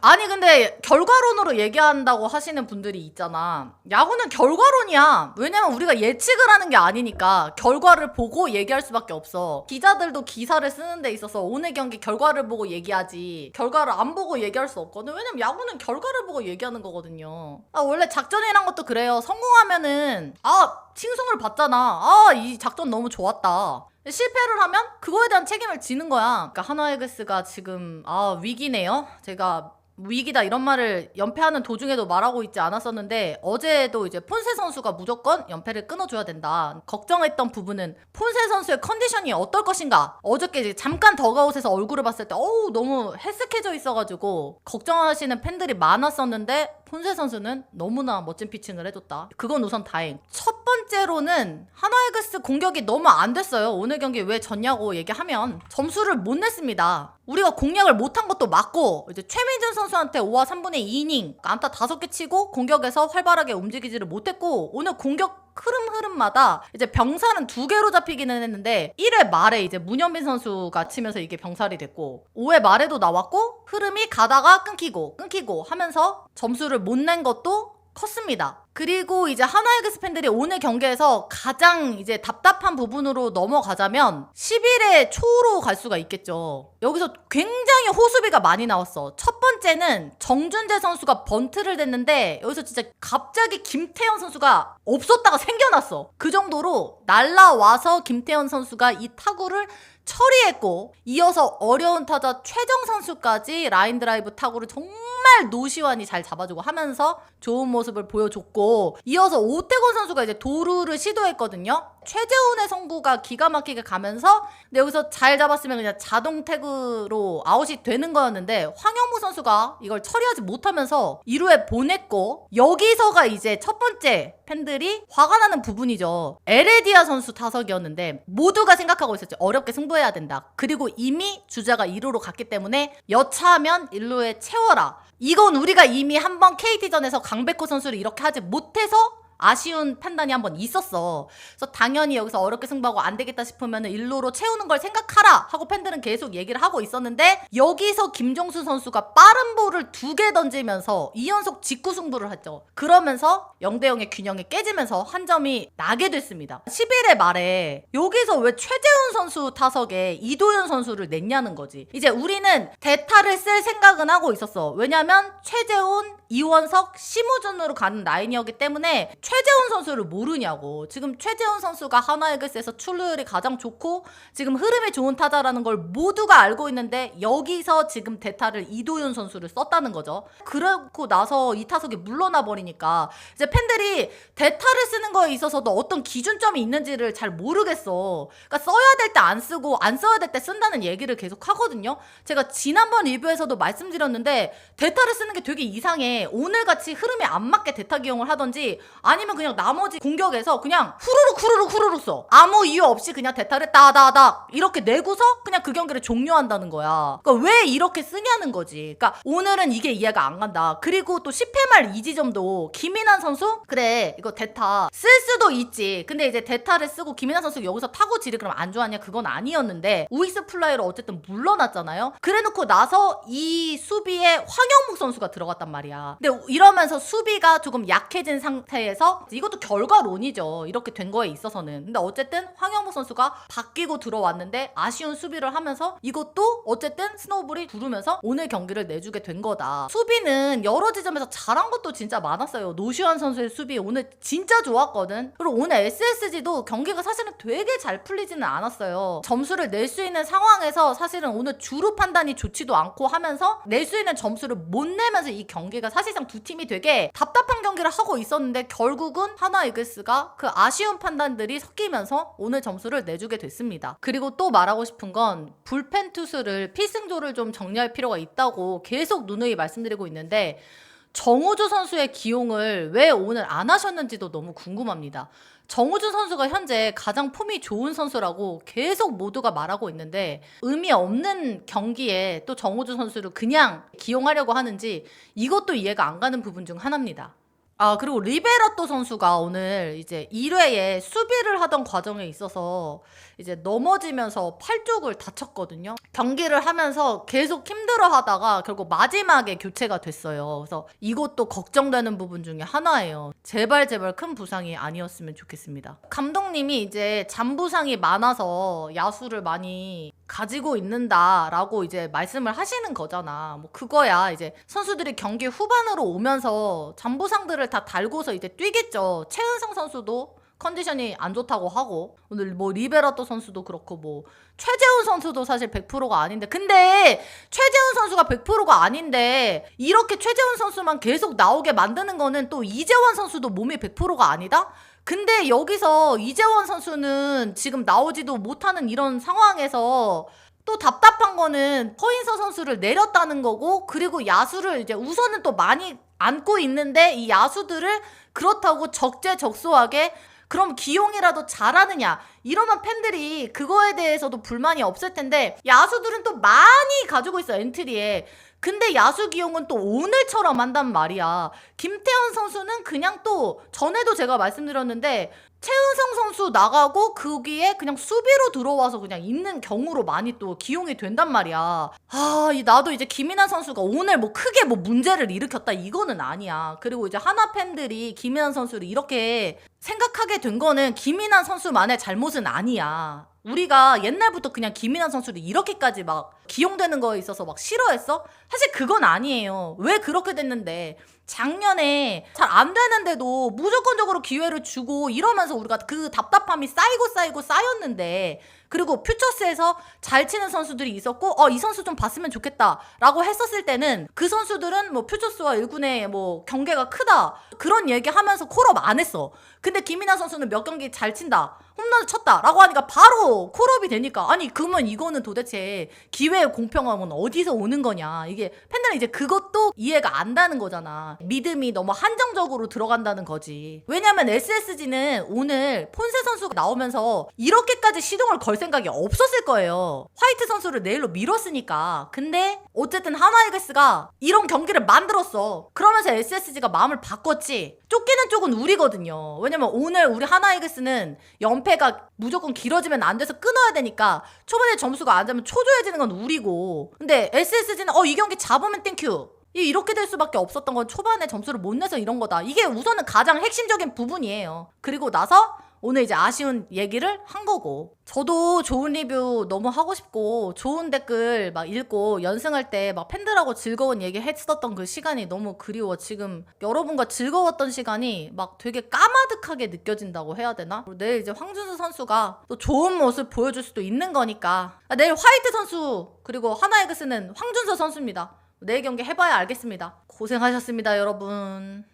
아니 근데 결과론으로 얘기한다고 하시는 분들이 있잖아. 야구는 결과론이야. 왜냐면 우리가 예측을 하는 게 아니니까 결과를 보고 얘기할 수밖에 없어. 기자들도 기사를 쓰는 데 있어서 오늘 경기 결과를 보고 얘기하지. 결과를 안 보고 얘기할 수 없거든. 왜냐면 야구는 결과를 보고 얘기하는 거거든요. 아 원래 작전이란 것도 그래요. 성공하면은 아 칭송을 받잖아. 아 이 작전 너무 좋았다. 실패를 하면 그거에 대한 책임을 지는 거야. 그러니까 하나이글스가 지금 아 위기네요. 제가 위기다 이런 말을 연패하는 도중에도 말하고 있지 않았었는데 어제도 이제 폰세 선수가 무조건 연패를 끊어줘야 된다. 걱정했던 부분은 폰세 선수의 컨디션이 어떨 것인가. 어저께 이제 잠깐 더가웃에서 얼굴을 봤을 때 어우 너무 헬스케져 있어가지고 걱정하시는 팬들이 많았었는데 폰세 선수는 너무나 멋진 피칭을 해줬다. 그건 우선 다행. 첫 번째로는 하나이글스 공격이 너무 안 됐어요. 오늘 경기 왜 졌냐고 얘기하면 점수를 못 냈습니다. 우리가 공략을 못한 것도 맞고 이제 최민준 선수한테 5와 3분의 2이닝 안타 5개 치고 공격에서 활발하게 움직이지를 못했고 오늘 공격 흐름 흐름마다 이제 병살은 두 개로 잡히기는 했는데 1회 말에 이제 문현빈 선수가 치면서 이게 병살이 됐고 5회 말에도 나왔고 흐름이 가다가 끊기고 끊기고 하면서 점수를 못 낸 것도 컸습니다. 그리고 이제 하나이글스 팬들이 오늘 경기에서 가장 이제 답답한 부분으로 넘어가자면 11회 초로 갈 수가 있겠죠. 여기서 굉장히 호수비가 많이 나왔어. 첫 번째는 정준재 선수가 번트를 댔는데 여기서 진짜 갑자기 김태현 선수가 없었다가 생겨났어. 그 정도로 날라와서 김태현 선수가 이 타구를 처리했고 이어서 어려운 타자 최정 선수까지 라인 드라이브 타구를 정말 노시환이 잘 잡아주고 하면서 좋은 모습을 보여줬고 이어서 오태곤 선수가 이제 도루를 시도했거든요. 최재훈의 성구가 기가 막히게 가면서 근데 여기서 잘 잡았으면 그냥 자동 태그로 아웃이 되는 거였는데 황영무 선수가 이걸 처리하지 못하면서 2루에 보냈고 여기서가 이제 첫 번째 팬들이 화가 나는 부분이죠. 에레디아 선수 타석이었는데 모두가 생각하고 있었죠. 어렵게 승부해야 된다. 그리고 이미 주자가 2루로 갔기 때문에 여차하면 1루에 채워라. 이건 우리가 이미 한 번 KT전에서 강백호 선수를 이렇게 하지 못해서 아쉬운 판단이 한 번 있었어. 그래서 당연히 여기서 어렵게 승부하고 안 되겠다 싶으면 일루로 채우는 걸 생각하라 하고 팬들은 계속 얘기를 하고 있었는데 여기서 김종수 선수가 빠른 볼을 두 개 던지면서 2연속 직구 승부를 했죠. 그러면서 0대 0의 균형이 깨지면서 한 점이 나게 됐습니다. 11회 말에 여기서 왜 최재훈 선수 타석에 이도현 선수를 냈냐는 거지. 이제 우리는 대타를 쓸 생각은 하고 있었어. 왜냐면 최재훈 이원석, 심우준으로 가는 라인이었기 때문에 최재훈 선수를 모르냐고. 지금 최재훈 선수가 하나이글스에서 출루율이 가장 좋고 지금 흐름이 좋은 타자라는 걸 모두가 알고 있는데 여기서 지금 대타를 이도윤 선수를 썼다는 거죠. 그러고 나서 이 타석이 물러나 버리니까 이제 팬들이 대타를 쓰는 거에 있어서도 어떤 기준점이 있는지를 잘 모르겠어. 그러니까 써야 될 때 안 쓰고 안 써야 될 때 쓴다는 얘기를 계속 하거든요. 제가 지난번 리뷰에서도 말씀드렸는데 대타를 쓰는 게 되게 이상해. 오늘 같이 흐름에 안 맞게 대타 기용을 하던지 아니 면 그냥 나머지 공격에서 그냥 후루룩 후루룩 후루룩 써. 아무 이유 없이 그냥 대타를 따다다 이렇게 내고서 그냥 그 경기를 종료한다는 거야. 그러니까 왜 이렇게 쓰냐는 거지. 그러니까 오늘은 이게 이해가 안 간다. 그리고 또 10회 말 이 지점도 김인환 선수 그래 이거 대타 쓸 수도 있지. 근데 이제 대타를 쓰고 김인환 선수 여기서 타고 지를 그럼 안 좋아하냐 그건 아니었는데 우익스 플라이로 어쨌든 물러났잖아요. 그래놓고 나서 이 수비에 황영묵 선수가 들어갔단 말이야. 근데 이러면서 수비가 조금 약해진 상태에서 이것도 결과론이죠. 이렇게 된 거에 있어서는. 근데 어쨌든 황영묵 선수가 바뀌고 들어왔는데 아쉬운 수비를 하면서 이것도 어쨌든 스노우볼이 부르면서 오늘 경기를 내주게 된 거다. 수비는 여러 지점에서 잘한 것도 진짜 많았어요. 노시환 선수의 수비 오늘 진짜 좋았거든. 그리고 오늘 SSG도 경기가 사실은 되게 잘 풀리지는 않았어요. 점수를 낼 수 있는 상황에서 사실은 오늘 주루 판단이 좋지도 않고 하면서 낼 수 있는 점수를 못 내면서 이 경기가 사실상 두 팀이 되게 답답한 경기를 하고 있었는데 결국 은 하나 이글스가 그 아쉬운 판단들이 섞이면서 오늘 점수를 내주게 됐습니다. 그리고 또 말하고 싶은 건 불펜 투수를 필승조를 좀 정리할 필요가 있다고 계속 누누이 말씀드리고 있는데 정우주 선수의 기용을 왜 오늘 안 하셨는지도 너무 궁금합니다. 정우주 선수가 현재 가장 폼이 좋은 선수라고 계속 모두가 말하고 있는데 의미 없는 경기에 또 정우주 선수를 그냥 기용하려고 하는지 이것도 이해가 안 가는 부분 중 하나입니다. 아, 그리고 리베라토 선수가 오늘 이제 1회에 수비를 하던 과정에 있어서 이제 넘어지면서 팔 쪽을 다쳤거든요. 경기를 하면서 계속 힘들어 하다가 결국 마지막에 교체가 됐어요. 그래서 이것도 걱정되는 부분 중에 하나예요. 제발 제발 큰 부상이 아니었으면 좋겠습니다. 감독님이 이제 잔부상이 많아서 야수를 많이 가지고 있는다라고 이제 말씀을 하시는 거잖아. 뭐 그거야 이제 선수들이 경기 후반으로 오면서 잔부상들을 다 달고서 이제 뛰겠죠. 최은성 선수도 컨디션이 안 좋다고 하고 오늘 뭐 리베라토 선수도 그렇고 뭐 최재훈 선수도 사실 100%가 아닌데 근데 최재훈 선수가 100%가 아닌데 이렇게 최재훈 선수만 계속 나오게 만드는 거는 또 이재원 선수도 몸이 100%가 아니다? 근데 여기서 이재원 선수는 지금 나오지도 못하는 이런 상황에서 또 답답한 거는 허인서 선수를 내렸다는 거고 그리고 야수를 이제 우선은 또 많이 안고 있는데 이 야수들을 그렇다고 적재적소하게 그럼 기용이라도 잘하느냐? 이러면 팬들이 그거에 대해서도 불만이 없을 텐데 야수들은 또 많이 가지고 있어 엔트리에. 근데 야수 기용은 또 오늘처럼 한단 말이야. 김태현 선수는 그냥 또 전에도 제가 말씀드렸는데 최은성 선수 나가고 거기에 그냥 수비로 들어와서 그냥 있는 경우로 많이 또 기용이 된단 말이야. 아, 이 나도 이제 김인환 선수가 오늘 뭐 크게 뭐 문제를 일으켰다 이거는 아니야. 그리고 이제 하나 팬들이 김인환 선수를 이렇게 생각하게 된 거는 김인환 선수만의 잘못은 아니야. 우리가 옛날부터 그냥 김인환 선수를 이렇게까지 막 기용되는 거에 있어서 막 싫어했어? 사실 그건 아니에요. 왜 그렇게 됐는데 작년에 잘 안 되는데도 무조건적으로 기회를 주고 이러면서 우리가 그 답답함이 쌓이고 쌓이고 쌓였는데 그리고 퓨처스에서 잘 치는 선수들이 있었고 어 이 선수 좀 봤으면 좋겠다라고 했었을 때는 그 선수들은 뭐 퓨처스와 1군의 뭐 경계가 크다 그런 얘기하면서 콜업 안 했어. 근데 김이나 선수는 몇 경기 잘 친다. 홈런을 쳤다라고 하니까 바로 콜업이 되니까 아니 그러면 이거는 도대체 기회 의 공평함은 어디서 오는 거냐. 이게 팬들은 이제 그것도 이해가 안 가는 거잖아. 믿음이 너무 한정적으로 들어간다는 거지. 왜냐면 SSG는 오늘 폰세 선수가 나오면서 이렇게까지 시동을 걸 생각이 없었을 거예요. 화이트 선수를 내일로 밀었으니까. 근데 어쨌든 하나이글스가 이런 경기를 만들었어. 그러면서 SSG가 마음을 바꿨지. 쫓기는 쪽은 우리거든요. 왜냐면 오늘 우리 하나이글스는 연패가 무조건 길어지면 안 돼서 끊어야 되니까 초반에 점수가 안 되면 초조해지는 건 우리고. 근데 SSG는 어 이 경기 잡으면 땡큐 이- 이렇게 될 수밖에 없었던 건 초반에 점수를 못 내서 이런 거다. 이게 우선은 가장 핵심적인 부분이에요. 그리고 나서 오늘 이제 아쉬운 얘기를 한 거고. 저도 좋은 리뷰 너무 하고 싶고 좋은 댓글 막 읽고 연승할 때 막 팬들하고 즐거운 얘기 했었던 그 시간이 너무 그리워. 지금 여러분과 즐거웠던 시간이 막 되게 까마득하게 느껴진다고 해야 되나? 내일 이제 황준수 선수가 또 좋은 모습 보여줄 수도 있는 거니까. 아, 내일 화이트 선수 그리고 하나에그스는 황준서 선수입니다. 내일 경기 해봐야 알겠습니다. 고생하셨습니다 여러분